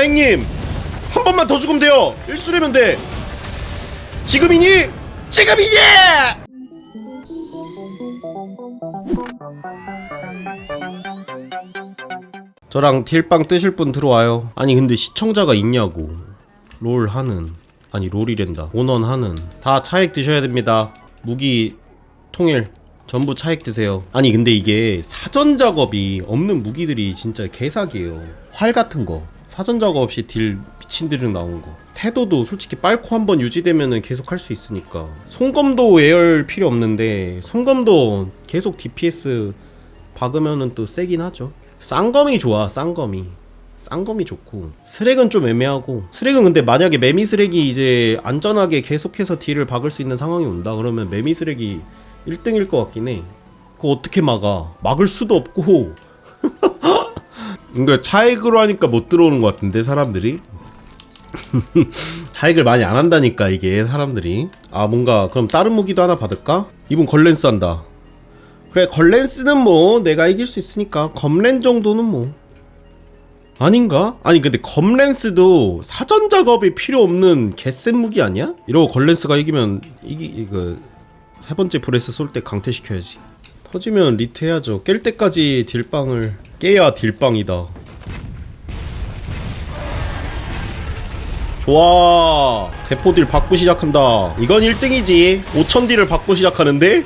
차행님 한 번만 더 죽으면 돼요. 1수레면 돼. 지금이니? 지금이니! 저랑 딜빵 뜨실 분 들어와요. 아니 근데 시청자가 있냐고. 롤 하는 아니 롤이랜다. 원원 하는. 다 차액 드셔야 됩니다. 무기 통일. 전부 차액 드세요. 아니 근데 이게 사전 작업이 없는 무기들이 진짜 개사기예요. 활 같은 거 사전 작업 없이 딜 미친 딜은 나온 거. 태도도 솔직히 빨코 한번 유지되면은 계속 할 수 있으니까. 송검도 예열 필요 없는데 송검도 계속 DPS 박으면은 또 세긴 하죠. 쌍검이 좋아 쌍검이. 쌍검이 좋고. 스렉은 좀 애매하고. 스렉은 근데 만약에 매미 스렉이 이제 안전하게 계속해서 딜을 박을 수 있는 상황이 온다 그러면 매미 스렉이 1등일 것 같긴 해. 그거 어떻게 막아? 막을 수도 없고 그러니까 차액으로 하니까 못 들어오는 것 같은데 사람들이? 차액을 많이 안 한다니까 이게 사람들이. 아 뭔가 그럼 다른 무기도 하나 받을까? 이분 걸렌스 한다. 그래 걸렌스는 뭐 내가 이길 수 있으니까. 검렌 정도는 뭐. 아닌가? 아니 근데 검렌스도 사전 작업이 필요 없는 개센 무기 아니야? 이러고 걸렌스가 이기면 이기 이거 세 번째 브레스 쏠 때 강퇴시켜야지. 터지면 리트 해야죠. 깰 때까지 딜빵을 깨야 딜빵이다. 좋아. 대포딜 받고 시작한다. 이건 1등이지. 5000딜을 받고 시작하는데?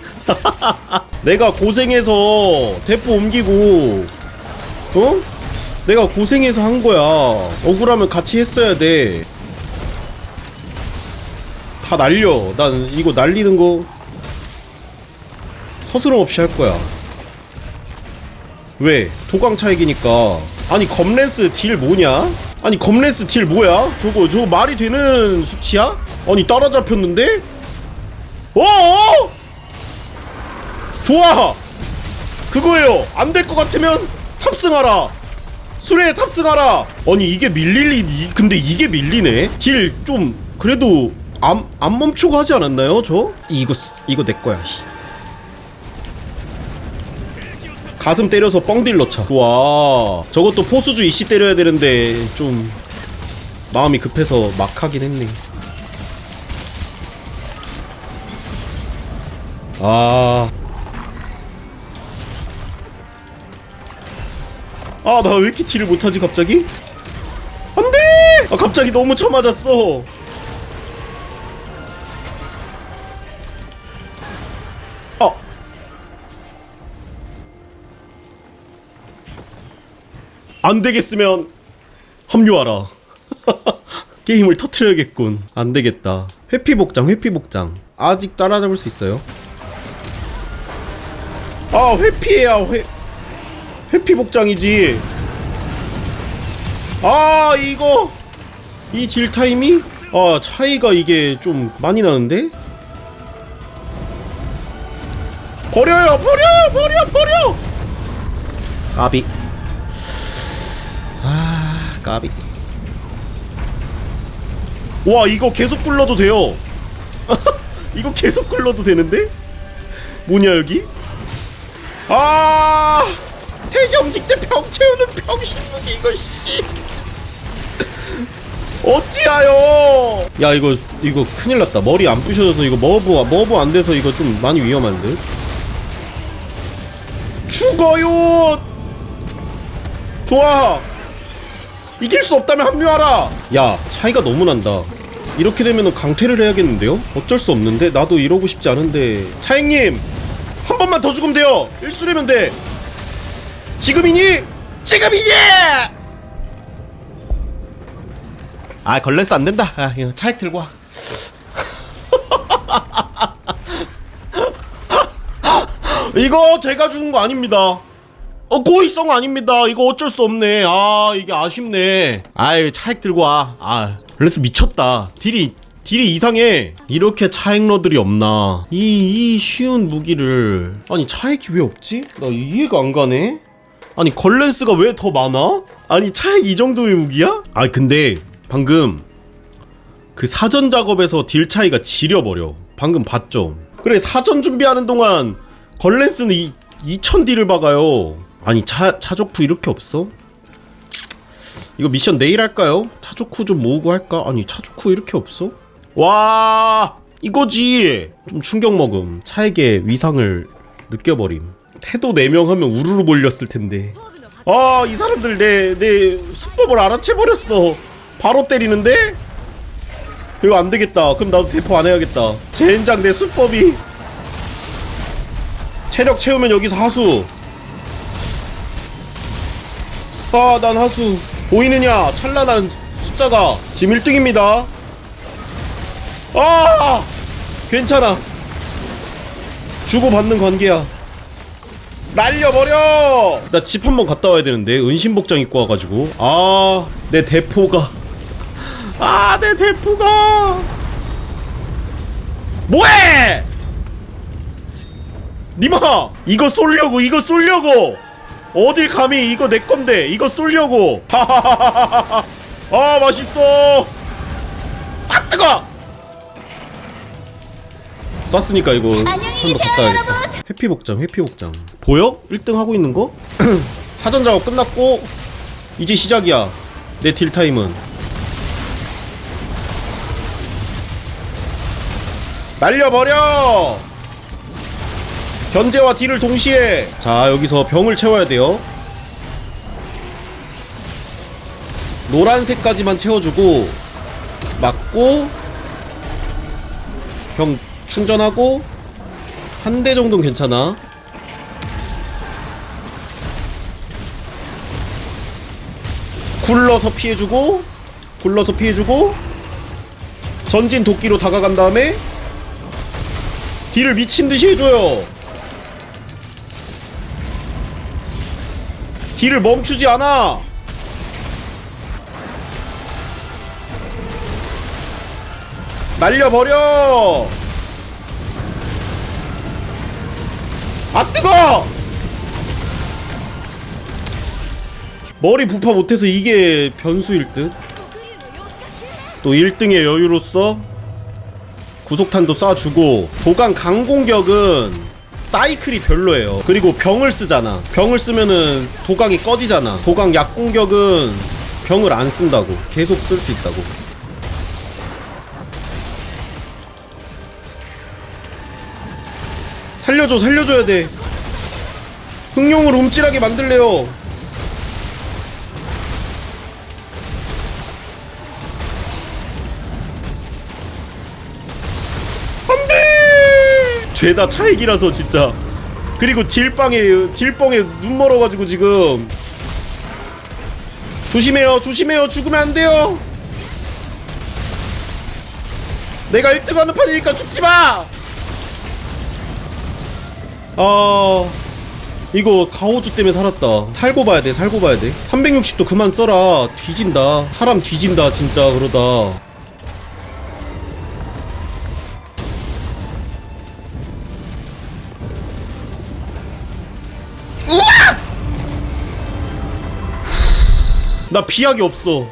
내가 고생해서 대포 옮기고 어? 내가 고생해서 한 거야. 억울하면 같이 했어야 돼 다 날려. 난 이거 날리는 거 서스럼 없이 할 거야 왜? 도강 차익이니까 아니 검렌스 딜 뭐냐? 아니 검렌스 딜 뭐야? 저거 저거 말이 되는 수치야? 아니 따라잡혔는데? 어어? 좋아 그거예요 안 될 것 같으면 탑승하라 수레에 탑승하라 아니 이게 밀릴리 이- 근데 이게 밀리네 딜 좀 그래도 안, 안 멈추고 하지 않았나요 저? 이거 쓰- 이거 내 거야 가슴 때려서 뻥딜 넣자 좋아 저것도 포수주 이씨 때려야 되는데 좀 마음이 급해서 막 하긴 했네 아... 아, 나 왜 이렇게 딜을 못하지, 갑자기? 안 돼! 아, 갑자기 너무 쳐맞았어. 안 되겠으면 합류하라. 게임을 터트려야겠군. 안 되겠다. 회피복장, 회피복장. 아직 따라잡을 수 있어요. 아, 회피해야 회. 회피복장이지. 아, 이거. 이 딜 타임이? 아, 차이가 이게 좀 많이 나는데? 버려요! 버려요! 버려! 버려! 까비. 아, 까비. 와, 이거 계속 굴러도 돼요. 이거 계속 굴러도 되는데? 뭐냐, 여기? 아! 태경직 때 병 채우는 병신무기 이거 씨. 어찌하여? 야 이거 이거 큰일 났다. 머리 안 부셔져서 이거 머브 머브 안 돼서 이거 좀 많이 위험한데. 죽어요. 좋아. 이길 수 없다면 합류하라. 야 차이가 너무 난다. 이렇게 되면은 강퇴를 해야겠는데요? 어쩔 수 없는데 나도 이러고 싶지 않은데 차행님 한 번만 더 죽으면 돼요. 1수레면 돼. 지금이니? 지금이니! 아 걸렌스 안 된다. 아 차액 들고 와. 이거 제가 죽은 거 아닙니다. 어 고의성 아닙니다. 이거 어쩔 수 없네. 아 이게 아쉽네. 아이 차액 들고 와. 아 걸렌스 미쳤다. 딜이 딜이 이상해. 이렇게 차액러들이 없나? 이, 이 쉬운 무기를 아니 차액이 왜 없지? 나 이해가 안 가네. 아니 걸렌스가 왜 더 많아? 아니 차액 이 정도의 무기야? 아 근데 방금 그 사전 작업에서 딜 차이가 지려버려. 방금 봤죠? 그래 사전 준비하는 동안 걸렌스는 이 2000 딜을 박아요. 아니 차 차족부 이렇게 없어? 이거 미션 내일 할까요? 차조쿠 좀 모으고 할까? 아니 차조쿠 이렇게 없어? 와 이거지 좀 충격 먹음 차에게 위상을 느껴버림 태도 4명 하면 우르르 몰렸을 텐데 아 이 사람들 내 내 수법을 알아채버렸어 바로 때리는데? 이거 안 되겠다 그럼 나도 대포 안 해야겠다 젠장 내 수법이 체력 채우면 여기서 하수 아, 난 하수. 보이느냐? 찬란한 숫자가. 지금 1등입니다. 아! 괜찮아. 주고받는 관계야. 날려버려! 나 집 한번 갔다 와야 되는데, 은신복장 입고 와가지고. 아, 내 대포가. 아, 내 대포가! 뭐해! 니마! 이거 쏠려고, 이거 쏠려고! 어딜 감히 이거 내 건데 이거 쏠려고 하하하하하 아 맛있어 아 뜨거 쐈으니까 이거 안녕히 한번 계세요, 갔다. 여러분. 회피 복장 회피 복장 보여? 1등 하고 있는 거? 사전 작업 끝났고 이제 시작이야 내 딜 타임은 날려버려 견제와 딜을 동시에. 자 여기서 병을 채워야 돼요. 노란색까지만 채워주고 맞고 병 충전하고 한 대 정도는 괜찮아. 굴러서 피해주고 굴러서 피해주고 전진 도끼로 다가간 다음에 딜을 미친듯이 해줘요 딜을 멈추지 않아. 날려버려. 아 뜨거! 머리 부파 못해서 이게 변수일 듯. 또 1등의 여유로서 구속탄도 쏴주고 도강 강공격은 사이클이 별로예요. 그리고 병을 쓰잖아. 병을 쓰면은 도강이 꺼지잖아. 도강 약공격은 병을 안 쓴다고. 계속 쓸 수 있다고. 살려줘 살려줘야 돼. 흑룡을 움찔하게 만들래요 죄다 차익이라서 진짜. 그리고 딜빵에 딜뻥에 눈 멀어가지고 지금. 조심해요 조심해요. 죽으면 안 돼요. 내가 1등하는 판이니까 죽지마! 아 이거 가오주 때문에 살았다. 살고 봐야 돼 살고 봐야 돼. 360도 그만 써라. 뒤진다. 사람 뒤진다 진짜 그러다 나 비약이 없어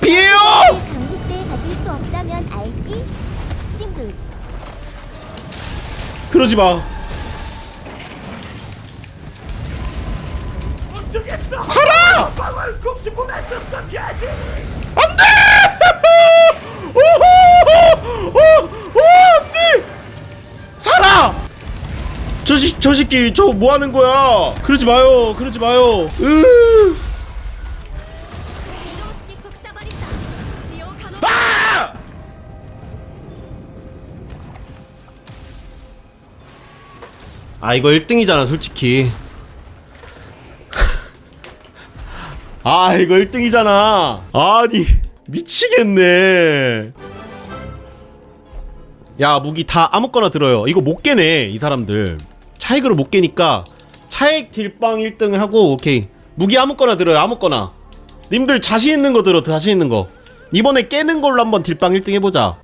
피해요! 강국 때 가질 수 없다면 알지? 싱글 그러지 마. 살아! 안 돼! 오호! 오! 오! 안 돼! 살아! 저, 시, 저 새끼 저 뭐 하는 거야? 그러지 마요. 그러지 마요. 으! 아 이거 1등이잖아 솔직히. 아 이거 1등이잖아. 아니 미치겠네. 야 무기 다 아무거나 들어요. 이거 못 깨네 이 사람들. 차액으로 못 깨니까 차액 딜빵 1등 하고 오케이. 무기 아무거나 들어요 아무거나. 님들 자신 있는 거 들어 자신 있는 거. 이번에 깨는 걸로 한번 딜빵 1등 해보자